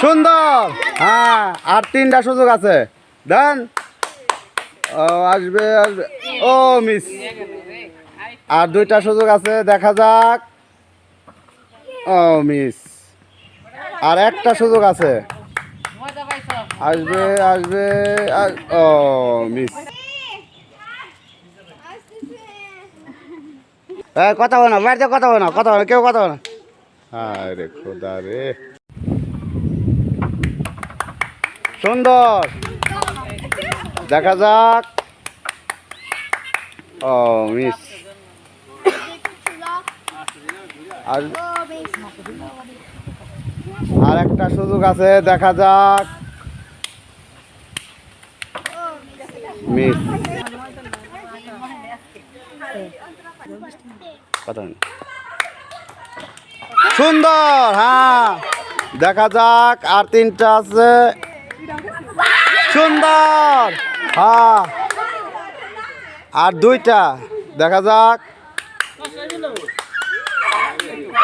সুন্দর। হ্যাঁ আর তিনটা সুযোগ আছে। দেন। ও, আসবে আসবে। ও, মিস। আর দুইটা সুযোগ আছে, দেখা যাক। ও, মিস। আর একটা সুযোগ আছে। আসবে আসবে আস- ও, মিস। হ্যাঁ কথা বলো না বাড়িতে কথা বলো না কথা বলো কেউ কথা বলো না। হ্যাঁ রে খোদা রে। সুন্দর। দেখা যাক। ও মিস আর আর একটা সুযোগ আছে দেখা যাক। মিস কথা সুন্দর হ্যাঁ। দেখা যাক, আর তিনটা আছে। সুন্দর হ্যাঁ। আর দুইটা, দেখা যাক।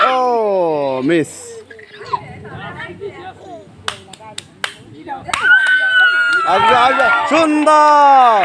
ও, মিস। আসবে আসবে সুন্দর।